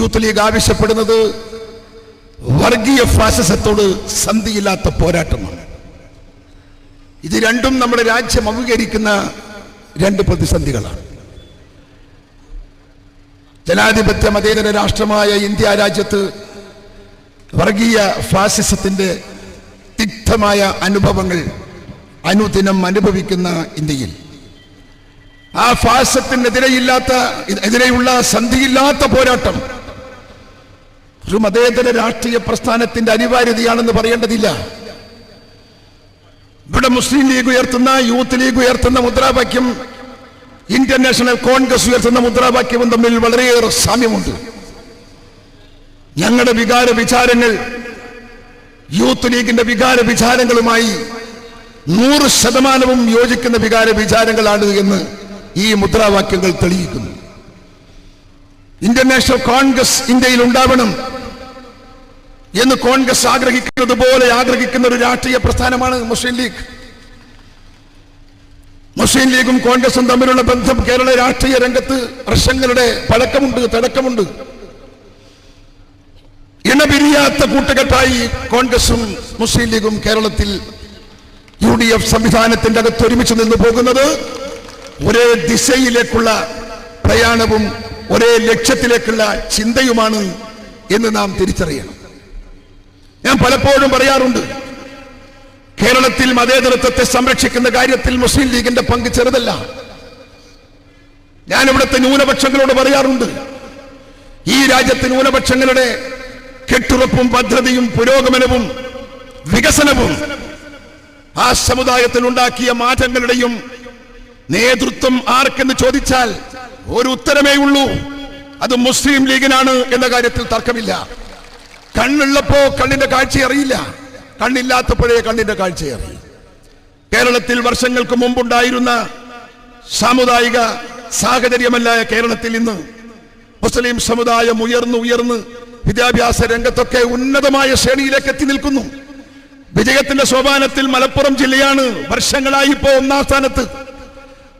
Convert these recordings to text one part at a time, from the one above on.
Youth league ആവശ്യപ്പെടുന്നത് വർഗീയ ഫാസിസത്തോട് സന്ധിയില്ലാത്ത പോരാട്ടമാണ്. ഇത് രണ്ടും നമ്മുടെ രാജ്യം അഭിമുഖീകരിക്കുന്ന രണ്ട് പ്രതിസന്ധികളാണ്. ജനാധിപത്യ മതേതര രാഷ്ട്രമായ ഇന്ത്യ രാജ്യത്ത് വർഗീയ ഫാസിസത്തിന്റെ തിക്തമായ അനുഭവങ്ങൾ അനുദിനം അനുഭവിക്കുന്ന ഇന്ത്യയിൽ. ആ ഫാസത്തിനെതിരെയില്ലാത്ത എതിരെയുള്ള സന്ധിയില്ലാത്ത പോരാട്ടം ഒരു മതേതര രാഷ്ട്രീയ പ്രസ്ഥാനത്തിന്റെ അനിവാര്യതയാണെന്ന് പറയേണ്ടതില്ല. ഇവിടെ മുസ്ലിം ലീഗ് ഉയർത്തുന്ന യൂത്ത് ലീഗ് ഉയർത്തുന്ന മുദ്രാവാക്യം ഇന്ത്യൻ നാഷണൽ കോൺഗ്രസ് ഉയർത്തുന്ന മുദ്രാവാക്യവും തമ്മിൽ വളരെയേറെ സാമ്യമുണ്ട്. ഞങ്ങളുടെ വികാര വിചാരങ്ങൾ യൂത്ത് ലീഗിന്റെ വികാര വിചാരങ്ങളുമായി നൂറ് ശതമാനവും യോജിക്കുന്ന വികാര വിചാരങ്ങളാണ് എന്ന് ഈ മുദ്രാവാക്യങ്ങൾ തെളിയിക്കുന്നു. ഇന്ത്യൻ നാഷണൽ കോൺഗ്രസ് ഇന്ത്യയിൽ ഉണ്ടാവണം. എന്ന് കോൺഗ്രസ് ആഗ്രഹിക്കുന്നത് പോലെ ആഗ്രഹിക്കുന്ന ഒരു രാഷ്ട്രീയ പ്രസ്ഥാനമാണ് മുസ്ലിം ലീഗ്. മുസ്ലിം ലീഗും കോൺഗ്രസും തമ്മിലുള്ള ബന്ധം കേരള രാഷ്ട്രീയ രംഗത്ത് പ്രശ്നങ്ങളുടെ പഴക്കമുണ്ട് തടക്കമുണ്ട് ഇണപിരിയാത്ത കൂട്ടുകെട്ടായി കോൺഗ്രസും മുസ്ലിം ലീഗും കേരളത്തിൽ യു ഡി എഫ് സംവിധാനത്തിന്റെ അകത്ത് ഒരുമിച്ച് നിന്ന് പോകുന്നത് ഒരേ ദിശയിലേക്കുള്ള പ്രയാണവും ഒരേ ലക്ഷ്യത്തിലേക്കുള്ള ചിന്തയുമാണ് എന്ന് നാം തിരിച്ചറിയണം. ഞാൻ പലപ്പോഴും പറയാറുണ്ട് കേരളത്തിൽ മതേതരത്വത്തെ സംരക്ഷിക്കുന്ന കാര്യത്തിൽ മുസ്ലിം ലീഗിന്റെ പങ്ക് ചെറുതല്ല. ഞാൻ ഇവിടുത്തെ ന്യൂനപക്ഷങ്ങളോട് പറയാറുണ്ട് ഈ രാജ്യത്തെ ന്യൂനപക്ഷങ്ങളുടെ കെട്ടുറപ്പും പദ്ധതിയും പുരോഗമനവും വികസനവും ആ സമുദായത്തിൽ ഉണ്ടാക്കിയ മാറ്റങ്ങളുടെയും നേതൃത്വം ആർക്കെന്ന് ചോദിച്ചാൽ ഒരു ഉത്തരമേ ഉള്ളൂ. അത് മുസ്ലിം ലീഗിനാണ് എന്ന കാര്യത്തിൽ തർക്കമില്ല. കണ്ണുള്ളപ്പോ കണ്ണിന്റെ കാഴ്ച അറിയില്ല. കണ്ണില്ലാത്തപ്പോഴേ കണ്ണിന്റെ കാഴ്ച അറിയും. കേരളത്തിൽ വർഷങ്ങൾക്ക് മുമ്പുണ്ടായിരുന്ന സാമുദായിക സാഹചര്യമല്ലായ കേരളത്തിൽ ഇന്ന്. മുസ്ലിം സമുദായം ഉയർന്നു ഉയർന്ന് വിദ്യാഭ്യാസ രംഗത്തൊക്കെ ഉന്നതമായ ശ്രേണിയിലേക്ക് എത്തി നിൽക്കുന്നു. വിജയത്തിന്റെ സോപാനത്തിൽ മലപ്പുറം ജില്ലയാണ് വർഷങ്ങളായി ഇപ്പോ ഒന്നാം സ്ഥാനത്ത്.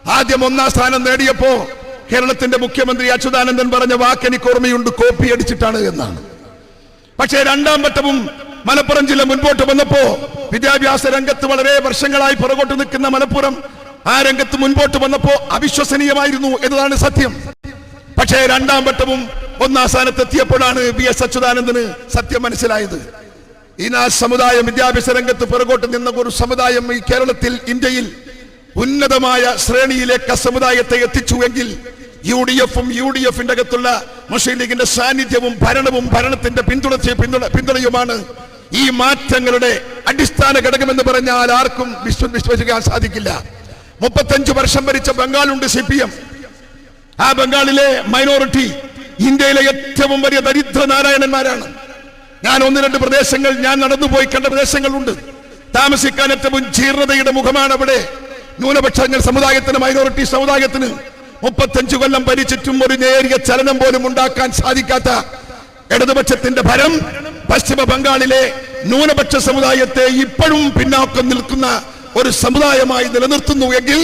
ആദ്യം ഒന്നാം സ്ഥാനം നേടിയപ്പോ കേരളത്തിന്റെ മുഖ്യമന്ത്രി അച്യുതാനന്ദൻ പറഞ്ഞ വാക്ക് എനിക്ക് ഓർമ്മയുണ്ട് കോപ്പി അടിച്ചിട്ടാണ് എന്നാണ്. പക്ഷേ രണ്ടാം വട്ടവും മലപ്പുറം ജില്ല മുൻപോട്ട് വന്നപ്പോ വിദ്യാഭ്യാസ രംഗത്ത് വളരെ വർഷങ്ങളായി പുറകോട്ട് നിൽക്കുന്ന മലപ്പുറം ആ രംഗത്ത് മുൻപോട്ട് വന്നപ്പോ അവിശ്വസനീയമായിരുന്നു എന്നതാണ് സത്യം. പക്ഷേ രണ്ടാം വട്ടവും ഒന്നാം സ്ഥാനത്തെത്തിയപ്പോഴാണ് വി എസ് അച്യുതാനന്ദന് സത്യം മനസ്സിലായത്. ഇന്ന് ആ സമുദായം വിദ്യാഭ്യാസ രംഗത്ത് പുറകോട്ട് നിന്ന ഒരു സമുദായം ഈ കേരളത്തിൽ ഇന്ത്യയിൽ ഉന്നതമായ ശ്രേണിയിലേക്ക് സമുദായത്തെ എത്തിച്ചു എങ്കിൽ യു ഡി എഫും യു ഡി എഫിന്റെ അകത്തുള്ള മുസ്ലിം ലീഗിന്റെ സാന്നിധ്യവും ഭരണവും ഭരണത്തിന്റെ പിന്തുണച്ചു പിന്തുണ പിന്തുണയുമാണ് ഈ മാറ്റങ്ങളുടെ അടിസ്ഥാന ഘടകമെന്ന് പറഞ്ഞാൽ ആർക്കും വിശ്വ വിശ്വസിക്കാൻ സാധിക്കില്ല. മുപ്പത്തഞ്ചു വർഷം ഭരിച്ച ബംഗാളുണ്ട് സി പി എം ആ ബംഗാളിലെ മൈനോറിറ്റി ഇന്ത്യയിലെ ഏറ്റവും വലിയ ദരിദ്ര നാരായണന്മാരാണ്. ഞാൻ ഒന്ന് രണ്ട് പ്രദേശങ്ങൾ ഞാൻ നടന്നുപോയി കണ്ട പ്രദേശങ്ങളുണ്ട്. താമസിക്കാൻ ഏറ്റവും ജീർണതയുടെ മുഖമാണ് അവിടെ. ന്യൂനപക്ഷങ്ങൾ സമുദായത്തിന് മൈനോറിറ്റി സമുദായത്തിന് മുപ്പത്തഞ്ചു കൊല്ലം ഭരിച്ചിട്ടും ഒരു നേരിയ ചലനം പോലും ഉണ്ടാക്കാൻ സാധിക്കാത്ത ഇടതുപക്ഷത്തിന്റെ ഭരം പശ്ചിമ ബംഗാളിലെ ന്യൂനപക്ഷ സമുദായത്തെ ഇപ്പോഴും പിന്നാക്കം നിൽക്കുന്ന ഒരു സമുദായമായി നിലനിർത്തുന്നു എങ്കിൽ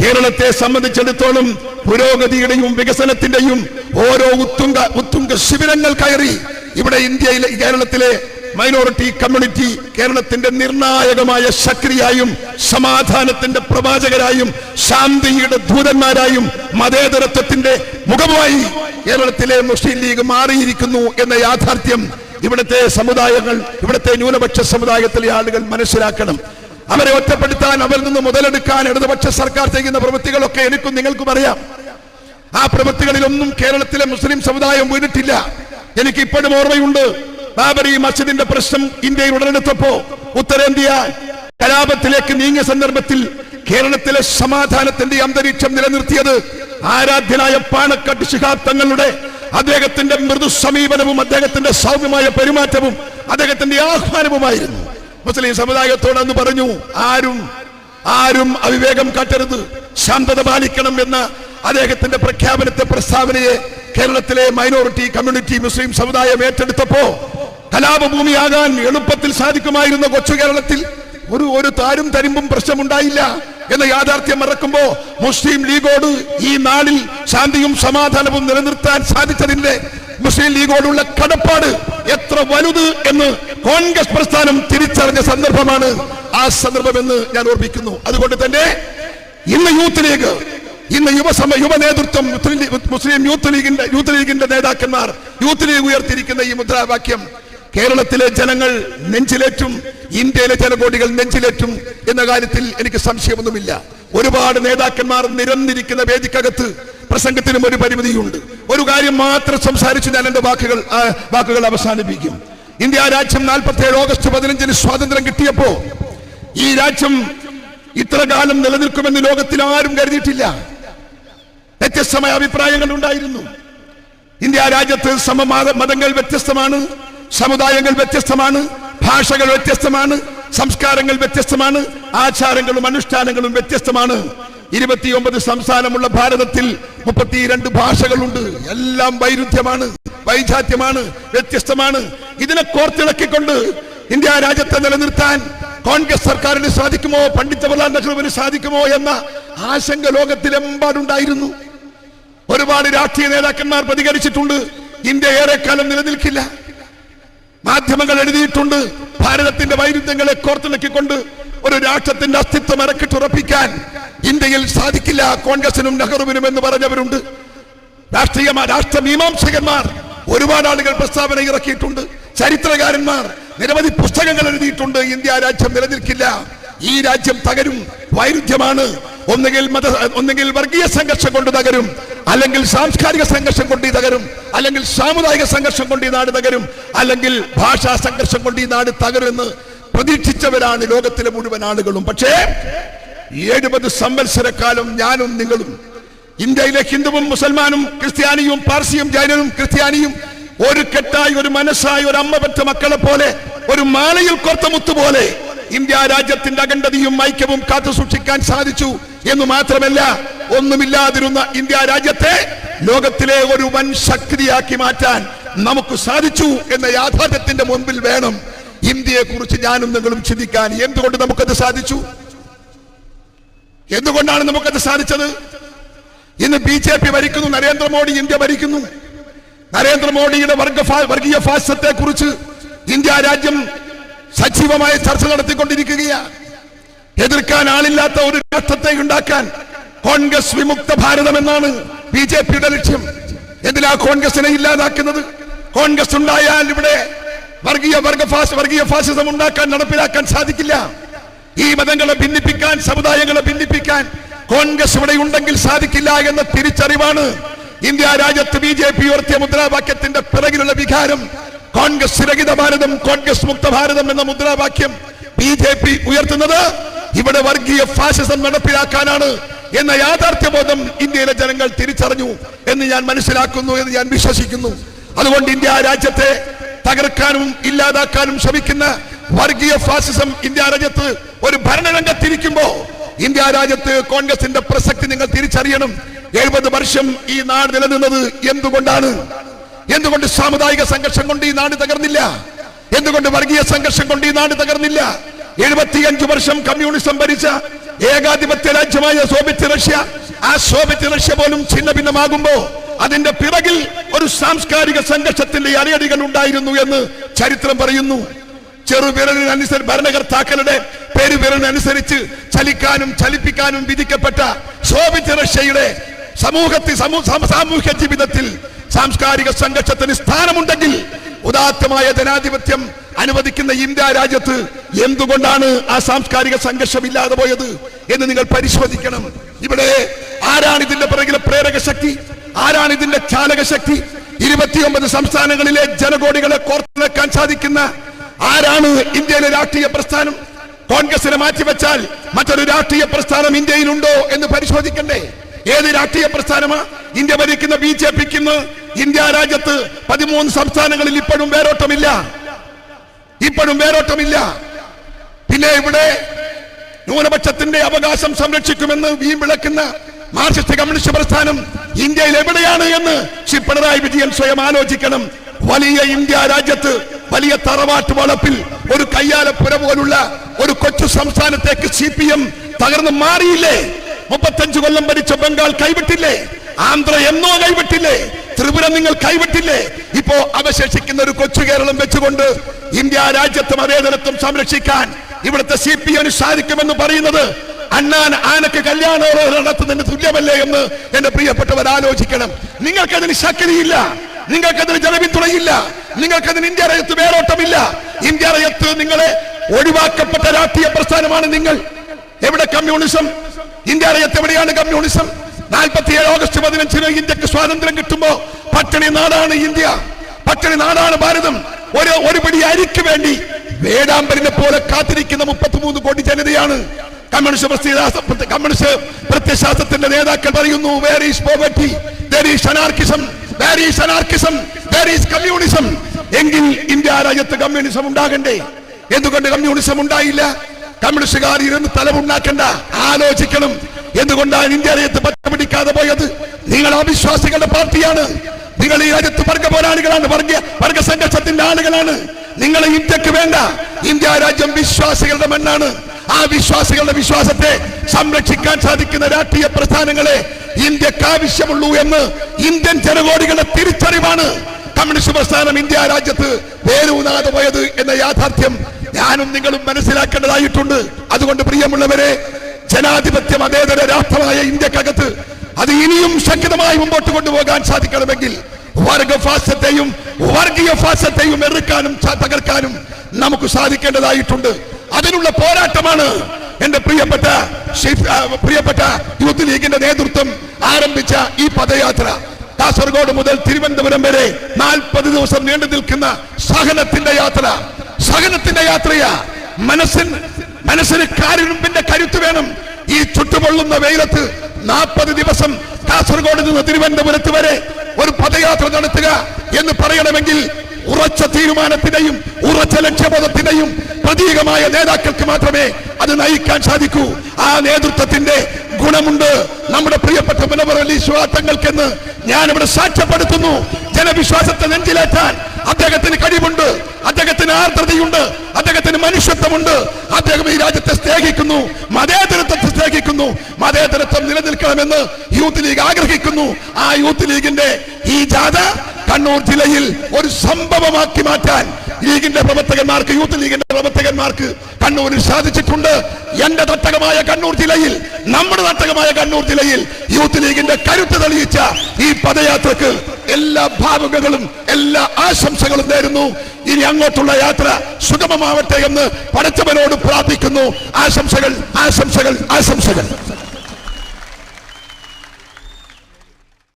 കേരളത്തെ സംബന്ധിച്ചിടത്തോളം പുരോഗതിയുടെയും വികസനത്തിന്റെയും ഓരോ ഉത്തുങ്ക ഉത്തുങ്ക ശിബിരങ്ങൾ കയറി ഇവിടെ ഇന്ത്യയിലെ കേരളത്തിലെ മൈനോറിറ്റി കമ്മ്യൂണിറ്റി കേരളത്തിന്റെ നിർണായകമായ ശക്തിയായും സമാധാനത്തിന്റെ പ്രവാചകരായും ശാന്തിയുടെ ദൂതന്മാരായും മതേതരത്വത്തിന്റെ മുഖമായി കേരളത്തിലെ മുസ്ലിം ലീഗ് മാറിയിരിക്കുന്നു എന്ന യാഥാർത്ഥ്യം ഇവിടുത്തെ സമുദായങ്ങൾ ഇവിടുത്തെ ന്യൂനപക്ഷ സമുദായത്തിലെ ആളുകൾ മനസ്സിലാക്കണം. അവരെ ഒറ്റപ്പെടുത്താൻ അവരിൽ നിന്ന് മുതലെടുക്കാൻ ഇടതുപക്ഷ സർക്കാർ ചെയ്യുന്ന പ്രവൃത്തികളൊക്കെ എനിക്കും നിങ്ങൾക്കും അറിയാം. ആ പ്രവൃത്തികളിലൊന്നും കേരളത്തിലെ മുസ്ലിം സമുദായം വീണിട്ടില്ല. എനിക്ക് ഇപ്പോഴും ഓർമ്മയുണ്ട്. ബാബരി മസ്ജിദിന്റെ പ്രശ്നം ഇന്ത്യയിൽ ഉടലെടുത്തപ്പോ ഉത്തരേന്ത്യ കലാപത്തിലേക്ക് നീങ്ങിയ സന്ദർഭത്തിൽ കേരളത്തിലെ സമാധാനത്തിന്റെ അന്തരീക്ഷം നിലനിർത്തിയത് ആരാധ്യനായ പാണക്കാട്ട് ശിഹാബ് തങ്ങളുടെ അദ്ദേഹത്തിന്റെ മൃദു സമീപനവും അദ്ദേഹത്തിന്റെ സൗമ്യമായ പെരുമാറ്റവും അദ്ദേഹത്തിന്റെ ആഹ്വാനവുമായിരുന്നു. മുസ്ലിം സമുദായത്തോട് അന്ന് പറഞ്ഞു ആരും ആരും അവിവേകം കാട്ടരുത് ശാന്തത പാലിക്കണം എന്ന അദ്ദേഹത്തിന്റെ പ്രഖ്യാപനത്തെ പ്രസ്താവനയെ കേരളത്തിലെ മൈനോറിറ്റി കമ്മ്യൂണിറ്റി മുസ്ലിം സമുദായം ഏറ്റെടുത്തപ്പോ കലാപഭൂമിയാകാൻ എളുപ്പത്തിൽ സാധിക്കുമായിരുന്ന കൊച്ചു കേരളത്തിൽ ഒരു ഒരു താരും തരിമ്പും പ്രശ്നമുണ്ടായില്ല എന്ന യാഥാർത്ഥ്യം മറക്കുമ്പോ മുസ്ലിം ലീഗോട് ഈ നാളിൽ ശാന്തിയും സമാധാനവും നിലനിർത്താൻ സാധിച്ചതിന്റെ മുസ്ലിം ലീഗോടുള്ള കടപ്പാട് എത്ര വലുത് എന്ന് കോൺഗ്രസ് പ്രസ്ഥാനം തിരിച്ചറിഞ്ഞ സന്ദർഭമാണ് ആ സന്ദർഭം എന്ന് ഞാൻ ഓർമ്മിക്കുന്നു. അതുകൊണ്ട് തന്നെ ഇന്ന് യൂത്ത് ലീഗ് ഇന്ന് യുവസമ യുവ നേതൃത്വം മുസ്ലിം യൂത്ത് ലീഗിന്റെ യൂത്ത് ലീഗിന്റെ നേതാക്കന്മാർ യൂത്ത് ലീഗ് ഉയർത്തിയിരിക്കുന്ന ഈ മുദ്രാവാക്യം കേരളത്തിലെ ജനങ്ങൾ നെഞ്ചിലേറ്റും ഇന്ത്യയിലെ ജനകോടികൾ നെഞ്ചിലേറ്റും എന്ന കാര്യത്തിൽ എനിക്ക് സംശയമൊന്നുമില്ല. ഒരുപാട് നേതാക്കന്മാർ നിരന്നിരിക്കുന്ന വേദിക്കകത്ത് പ്രസംഗത്തിനും ഒരു പരിമിതിയുണ്ട്. ഒരു കാര്യം മാത്രം സംസാരിച്ച് ഞാൻ എന്റെ വാക്കുകൾ വാക്കുകൾ അവസാനിപ്പിക്കും. ഇന്ത്യ രാജ്യം നാൽപ്പത്തി ഏഴ് ഓഗസ്റ്റ് പതിനഞ്ചിന് സ്വാതന്ത്ര്യം കിട്ടിയപ്പോ ഈ രാജ്യം ഇത്ര കാലം നിലനിൽക്കുമെന്ന് ലോകത്തിൽ ആരും കരുതിയിട്ടില്ല. വ്യത്യസ്തമായ അഭിപ്രായങ്ങൾ ഉണ്ടായിരുന്നു. ഇന്ത്യ രാജ്യത്ത് സമമാത മതങ്ങൾ വ്യത്യസ്തമാണ്. സമുദായങ്ങൾ വ്യത്യസ്തമാണ് ഭാഷകൾ വ്യത്യസ്തമാണ് സംസ്കാരങ്ങൾ വ്യത്യസ്തമാണ് ആചാരങ്ങളും അനുഷ്ഠാനങ്ങളും വ്യത്യസ്തമാണ്. ഇരുപത്തിയൊമ്പത് സംസ്ഥാനമുള്ള ഭാരതത്തിൽ മുപ്പത്തിരണ്ട് ഭാഷകളുണ്ട്. എല്ലാം വൈരുദ്ധ്യമാണ് വൈജാത്യമാണ് വ്യത്യസ്തമാണ്. ഇതിനെ കോർത്തിളക്കിക്കൊണ്ട് ഇന്ത്യ രാജ്യത്തെ നിലനിർത്താൻ കോൺഗ്രസ് സർക്കാരിന് സാധിക്കുമോ പണ്ഡിറ്റ് ജവഹർലാൽ നെഹ്റുവിന് സാധിക്കുമോ എന്ന ആശങ്ക ലോകത്തിലെമ്പാടുണ്ടായിരുന്നു. ഒരുപാട് രാഷ്ട്രീയ നേതാക്കന്മാർ പ്രതികരിച്ചിട്ടുണ്ട്. ഇന്ത്യ ഏറെക്കാലം നിലനിൽക്കില്ല. മാധ്യമങ്ങൾ എഴുതിയിട്ടുണ്ട്. ഭാരതത്തിന്റെ വൈരുദ്ധ്യങ്ങളെ കോർത്തിണക്കിക്കൊണ്ട് ഒരു രാഷ്ട്രത്തിന്റെ അസ്തിത്വം ഇറക്കിട്ടുറപ്പിക്കാൻ ഇന്ത്യയിൽ സാധിക്കില്ല. കോൺഗ്രസിനും നെഹ്റുവിനും എന്ന് പറഞ്ഞവരുണ്ട്. രാഷ്ട്രീയ രാഷ്ട്രമീമാംസകന്മാർ ഒരുപാട് ആളുകൾ പ്രസ്താവന ഇറക്കിയിട്ടുണ്ട്. ചരിത്രകാരന്മാർ നിരവധി പുസ്തകങ്ങൾ എഴുതിയിട്ടുണ്ട്. ഇന്ത്യ രാജ്യം നിലനിൽക്കില്ല. ഈ രാജ്യം തകരും. വൈരുദ്ധ്യമാണ്. ഒന്നുകിൽ മത ഒന്നുകിൽ വർഗീയ സംഘർഷം കൊണ്ട് തകരും. അല്ലെങ്കിൽ സാംസ്കാരിക സംഘർഷം കൊണ്ട് ഈ തകരും അല്ലെങ്കിൽ സാമുദായിക സംഘർഷം കൊണ്ട് ഈ നാട് തകരും അല്ലെങ്കിൽ ഭാഷാ സംഘർഷം കൊണ്ട് ഈ നാട് തകരുമെന്ന് പ്രതീക്ഷിച്ചവരാണ് ലോകത്തിലെ മുഴുവൻ ആളുകളും. പക്ഷേ എഴുപത് സംവത്സരക്കാലം ഞാനും നിങ്ങളും ഇന്ത്യയിലെ ഹിന്ദുവും മുസൽമാനും ക്രിസ്ത്യാനിയും പാർസിയും ജൈനനും ക്രിസ്ത്യാനിയും ഒരു കെട്ടായി ഒരു മനസ്സായി ഒരു അമ്മ പറ്റ മക്കളെ പോലെ ഒരു മാലയിൽ കോർത്ത മുത്ത് പോലെ ഇന്ത്യ രാജ്യത്തിന്റെ അഖണ്ഡതയും ഐക്യവും കാത്തു സൂക്ഷിക്കാൻ സാധിച്ചു. എന്ന് മാത്രമല്ല ഒന്നുമില്ലാതിരുന്ന ഇന്ത്യ രാജ്യത്തെ ലോകത്തിലെ ഒരു വൻ ശക്തിയാക്കി മാറ്റാൻ നമുക്ക് സാധിച്ചു എന്ന യാഥാർത്ഥ്യത്തിന്റെ മുൻപിൽ വേണം ഇന്ത്യയെ കുറിച്ച് ഞാനും നിങ്ങളും ചിന്തിക്കാൻ. എന്തുകൊണ്ട് നമുക്കത് സാധിച്ചു? എന്തുകൊണ്ടാണ് നമുക്കത് സാധിച്ചത്? ഇന്ന് ബി ജെ പി ഭരിക്കുന്നു നരേന്ദ്രമോദി ഇന്ത്യ ഭരിക്കുന്നു. നരേന്ദ്രമോദിയുടെ വർഗ വർഗീയ ഫാസത്തെ കുറിച്ച് ഇന്ത്യ രാജ്യം സജീവമായ ചർച്ച നടത്തിക്കൊണ്ടിരിക്കുകയാണ്. എതിർക്കാൻ ആളില്ലാത്ത ഒരു രാഷ്ട്രത്തെ ഉണ്ടാക്കാൻ കോൺഗ്രസ് വിമുക്ത ഭാരതം എന്നാണ് ബി ജെ പിയുടെ ലക്ഷ്യം. എന്തിനാ കോൺഗ്രസിനെ ഇല്ലാതാക്കുന്നത്? കോൺഗ്രസ് ഉണ്ടായാൽ ഇവിടെ വർഗീയ വർഗ വർഗീയ ഫാസിസം ഉണ്ടാക്കാൻ നടപ്പിലാക്കാൻ സാധിക്കില്ല. ഈ മതങ്ങളെ ഭിന്നിപ്പിക്കാൻ സമുദായങ്ങളെ ഭിന്നിപ്പിക്കാൻ കോൺഗ്രസ് ഇവിടെ ഉണ്ടെങ്കിൽ സാധിക്കില്ല എന്ന തിരിച്ചറിവാണ് ഇന്ത്യ രാജ്യത്ത് ബി ജെ പി ഉയർത്തിയ മുദ്രാവാക്യത്തിന്റെ പിറകിലുള്ള വികാരം. കോൺഗ്രസ് രഹിത ഭാരതം കോൺഗ്രസ് മുക്ത ഭാരതം എന്ന മുദ്രാവാക്യം ബി ജെ പി ഉയർത്തുന്നത് ഇവിടെ വർഗീയ ഫാസിസം നടപ്പിലാക്കാനാണ് എന്ന യാഥാർത്ഥ്യബോധം ഇന്ത്യയിലെ ജനങ്ങൾ തിരിച്ചറിഞ്ഞു എന്ന് ഞാൻ മനസ്സിലാക്കുന്നു എന്ന് ഞാൻ വിശ്വസിക്കുന്നു. അതുകൊണ്ട് ഇന്ത്യ രാജ്യത്തെ തകർക്കാനും ഇല്ലാതാക്കാനും ശ്രമിക്കുന്ന വർഗീയ ഫാസിസം ഇന്ത്യ രാജ്യത്ത് ഒരു ഭരണരംഗത്തിരിക്കുമ്പോ ഇന്ത്യ രാജ്യത്ത് കോൺഗ്രസിന്റെ പ്രസക്തി നിങ്ങൾ തിരിച്ചറിയണം. എഴുപത് വർഷം ഈ നാട് നിലനിന്നത് എന്തുകൊണ്ടാണ്? എന്തുകൊണ്ട് സാമുദായിക സംഘർഷം കൊണ്ട് ഈ നാട് തകർന്നില്ല? എന്തുകൊണ്ട് വർഗീയ സംഘർഷം കൊണ്ട് ഈ നാട് തകർന്നില്ല? എഴുപത്തിയഞ്ചു വർഷം കമ്മ്യൂണിസം ഭരിച്ച ഏകാധിപത്യ രാജ്യമായ സോവിയറ്റ് റഷ്യ ആ സോവിയറ്റ് റഷ്യ പോലും ഛിന്ന ഭിന്നമാകുമ്പോ അതിന്റെ പിറകിൽ ഒരു സാംസ്കാരിക സംഘർഷത്തിന്റെ അരയടികൾ ഉണ്ടായിരുന്നു എന്ന് ചരിത്രം പറയുന്നു. ചെറുവിരലിനനുസരിച്ച് ഭരണകർത്താക്കളുടെ പേരുവിരലിനനുസരിച്ച് ചലിക്കാനും ചലിപ്പിക്കാനും വിധിക്കപ്പെട്ട സോവിയറ്റ് റഷ്യയുടെ സമൂഹത്തിൽ സമൂ- സാമൂഹ്യ ജീവിതത്തിൽ സാംസ്കാരിക സംഘർഷത്തിന് സ്ഥാനമുണ്ടെങ്കിൽ ഉദാത്തമായ ജനാധിപത്യം അനുവദിക്കുന്ന ഇന്ത്യ രാജ്യത്ത് എന്തുകൊണ്ടാണ് ആ സാംസ്കാരിക സംഘർഷം ഇല്ലാതെ പോയത് എന്ന് നിങ്ങൾ പരിശോധിക്കണം. ഇവിടെ ആരാണ് ഇതിന്റെ പിറകിലെ പ്രേരക ശക്തി? ആരാണ് ഇതിന്റെ ചാലക ശക്തി? ഇരുപത്തിയൊമ്പത് സംസ്ഥാനങ്ങളിലെ ജനകോടികളെ കോർത്തിണക്കാൻ സാധിക്കുന്ന ആരാണ് ഇന്ത്യയിലെ രാഷ്ട്രീയ പ്രസ്ഥാനം? കോൺഗ്രസിനെ മാറ്റിവെച്ചാൽ മറ്റൊരു രാഷ്ട്രീയ പ്രസ്ഥാനം ഇന്ത്യയിലുണ്ടോ എന്ന് പരിശോധിക്കണ്ടേ? ഏത് രാഷ്ട്രീയ പ്രസ്ഥാനമാ? ഇന്ത്യ ഭരിക്കുന്ന ബി ജെ പിക്ക് ഇന്ത്യ രാജ്യത്ത് പതിമൂന്ന് സംസ്ഥാനങ്ങളിൽ ഇപ്പോഴും വേരോട്ടമില്ല. ഇപ്പോഴും വേരോട്ടമില്ല. പിന്നെ ഇവിടെ ന്യൂനപക്ഷത്തിന്റെ അവകാശം സംരക്ഷിക്കുമെന്ന് വീം വിളക്കുന്ന മാർക്സിസ്റ്റ് കമ്മ്യൂണിസ്റ്റ് പ്രസ്ഥാനം ഇന്ത്യയിൽ എവിടെയാണ് എന്ന് ശ്രീ പിണറായി വിജയൻ സ്വയം ആലോചിക്കണം. വലിയ ഇന്ത്യ രാജ്യത്ത് വലിയ തറവാട്ട് വളപ്പിൽ ഒരു കയ്യാലപ്പുര പോലുള്ള ഒരു കൊച്ചു സംസ്ഥാനത്തേക്ക് സി പി എം തകർന്ന് മാറിയില്ലേ? മുപ്പത്തഞ്ചു കൊല്ലം ഭരിച്ച ബംഗാൾ കൈവിട്ടില്ലേ? ആന്ധ്ര എന്നോ കൈവിട്ടില്ലേ? ത്രിപുര നിങ്ങൾ കൈവിട്ടില്ലേ? ഇപ്പോ അവശേഷിക്കുന്ന ഒരു കൊച്ചു കേരളം വെച്ചുകൊണ്ട് ഇന്ത്യ രാജ്യത്തും അതേതരത്വം സംരക്ഷിക്കാൻ ഇവിടുത്തെ സി പി എം സാധിക്കുമെന്ന് പറയുന്നത് അണ്ണാൻ ആനക്ക് കല്യാണോത്സവം നടത്തുന്നതിന് തുല്യമല്ലേ എന്ന് എന്റെ പ്രിയപ്പെട്ടവർ ആലോചിക്കണം. നിങ്ങൾക്കതിന് ശക്തിയില്ല. നിങ്ങൾക്കതിന് ജനപിന്തുണയില്ല. നിങ്ങൾക്കതിന് ഇന്ത്യ രാജ്യത്ത് വേരോട്ടമില്ല ഇന്ത്യ രാജ്യത്ത് നിങ്ങളെ ഒഴിവാക്കപ്പെട്ട രാഷ്ട്രീയ പ്രസ്ഥാനമാണ് നിങ്ങൾ. എവിടെ കമ്മ്യൂണിസം? ഇന്ത്യ രാജ്യത്ത് എവിടെയാണ് കമ്മ്യൂണിസം? നാൽപ്പത്തിയേഴ് ഓഗസ്റ്റ് പതിനഞ്ചിന് ഇന്ത്യയ്ക്ക് സ്വാതന്ത്ര്യം കിട്ടുമ്പോ പട്ടിണി നാടാണ് ഇന്ത്യ. പട്ടിണി നാടാണ് ഭാരതം. ഒരു ഒരു പിടി അരിക്ക് വേണ്ടി വേടാമ്പലിനെ പോലെ കാത്തിരിക്കുന്ന മുപ്പത്തിമൂന്ന് കോടി ജനതയാണ്. കമ്മ്യൂണിസ്റ്റ് കമ്മ്യൂണിസ്റ്റ് പ്രത്യശാസ്ത്രത്തിന്റെ നേതാക്കൾ പറയുന്നു where is poverty is is is communism എങ്കിൽ ഇന്ത്യ രാജ്യത്ത് കമ്മ്യൂണിസം ഉണ്ടാകണ്ടേ? എന്തുകൊണ്ട് കമ്മ്യൂണിസം ഉണ്ടായില്ല? കമ്മ്യൂണിസ്റ്റുകാർ ഇരുന്ന് തലമുണ്ടാക്കണ്ട. ആലോചിക്കണം. എന്തുകൊണ്ടാണ് ഇന്ത്യ രാജ്യത്ത് പറ്റ പിടിക്കാതെ പോയത്? നിങ്ങൾ അവിശ്വാസികളുടെ പാർട്ടിയാണ്. നിങ്ങൾ ഈ രാജ്യത്ത് വർഗ പോരാളികളാണ്. വർഗ വർഗ സംഘർഷത്തിന്റെ ആളുകളാണ്. നിങ്ങൾ ഇന്ത്യയ്ക്ക് വേണ്ട. ഇന്ത്യ രാജ്യം വിശ്വാസികളുടെ മണ്ണാണ്. ആ വിശ്വാസികളുടെ വിശ്വാസത്തെ സംരക്ഷിക്കാൻ സാധിക്കുന്ന രാഷ്ട്രീയ പ്രസ്ഥാനങ്ങളെ ഇന്ത്യയ്ക്ക് ആവശ്യമുള്ളൂ എന്ന് ഇന്ത്യൻ ജനകോടികളുടെ തിരിച്ചറിവാണ്. കമ്മ്യൂണിസ്റ്റ് പ്രസ്ഥാനം ഇന്ത്യ രാജ്യത്ത് വേരൂന്നാതെ പോയത് എന്ന യാഥാർത്ഥ്യം ഞാനും നിങ്ങളും മനസ്സിലാക്കേണ്ടതായിട്ടുണ്ട്. അതുകൊണ്ട് പ്രിയമുള്ളവരെ ജനാധിപത്യ മതേതര രാഷ്ട്രമായ ഇന്ത്യക്കകത്ത് അത് ഇനിയും ശക്തമായി മുമ്പോട്ട് കൊണ്ടുപോകാൻ സാധിക്കണമെങ്കിൽ വർഗഫാസത്തെയും വർഗീയ ഫാസത്തെയും എറുക്കാനും തകർക്കാനും നമുക്ക് സാധിക്കേണ്ടതായിട്ടുണ്ട്. അതിനുള്ള പോരാട്ടമാണ് എന്റെ പ്രിയപ്പെട്ട പ്രിയപ്പെട്ട യൂത്ത് ലീഗിന്റെ നേതൃത്വം ആരംഭിച്ച ഈ പദയാത്ര. കാസർഗോഡ് മുതൽ തിരുവനന്തപുരം വരെ നാൽപ്പത് ദിവസം നീണ്ടു നിൽക്കുന്ന സഹനത്തിന്റെ യാത്ര. സഹനത്തിന്റെ യാത്രയാ മനസ്സിന് മനസ്സിന് കാരുണ്യത്തിന്റെ കരുത്ത് വേണം. ഈ ചുട്ടുപൊള്ളുന്ന വെയിലത്ത് നാൽപ്പത് ദിവസം കാസർഗോഡ് നിന്ന് തിരുവനന്തപുരത്ത് വരെ ഒരു പദയാത്ര നടത്തുക എന്ന് പറയണമെങ്കിൽ ഉറച്ച തീരുമാനത്തിന്റെയും ഉറച്ച ലക്ഷ്യബോധത്തിന്റെയും പ്രതീകമായ നേതാക്കൾക്ക് മാത്രമേ അത് നയിക്കാൻ സാധിക്കൂ. ആ നേതൃത്വത്തിന്റെ ഗുണമുണ്ട്. നമ്മുടെ പ്രിയപ്പെട്ട മുനവർ അലി തങ്ങൾക്കെന്ന് ഞാൻ ഇവിടെ സാക്ഷ്യപ്പെടുത്തുന്നു. ജനവിശ്വാസത്തെ നെഞ്ചിലേറ്റാൻ അദ്ദേഹത്തിന് കഴിവുണ്ട്. അദ്ദേഹത്തിന് ആർദ്രതയുണ്ട്. അദ്ദേഹത്തിന് മനുഷ്യത്വമുണ്ട്. അദ്ദേഹം ഈ രാജ്യത്തെ സ്നേഹിക്കുന്നു. മതേതരത്വത്തെ സ്നേഹിക്കുന്നു. മതേതരത്വം നിലനിൽക്കണമെന്ന് യൂത്ത് ലീഗ് ആഗ്രഹിക്കുന്നു. ആ യൂത്ത് ലീഗിന്റെ ഈ ജാഥ കണ്ണൂർ ജില്ലയിൽ ഒരു സംഭവമാക്കി മാറ്റാൻ ലീഗിന്റെ പ്രവർത്തകന്മാർക്ക് യൂത്ത് ലീഗിന്റെ പ്രവർത്തകന്മാർക്ക് കണ്ണൂരിൽ സാധിച്ചിട്ടുണ്ട്. എന്റെ തട്ടകമായ കണ്ണൂർ ജില്ലയിൽ നമ്മുടെ തട്ടകമായ കണ്ണൂർ ജില്ലയിൽ യൂത്ത് ലീഗിന്റെ കരുത്ത് തെളിയിച്ച ഈ പദയാത്രക്ക് എല്ലാ ഭാവുകങ്ങളും എല്ലാ ആശംസകളും നേരുന്നു. ഇനി അങ്ങോട്ടുള്ള യാത്ര സുഗമമാവട്ടെ എന്ന് പടച്ചവനോട് പ്രാർത്ഥിക്കുന്നു. ആശംസകൾ ആശംസകൾ ആശംസകൾ.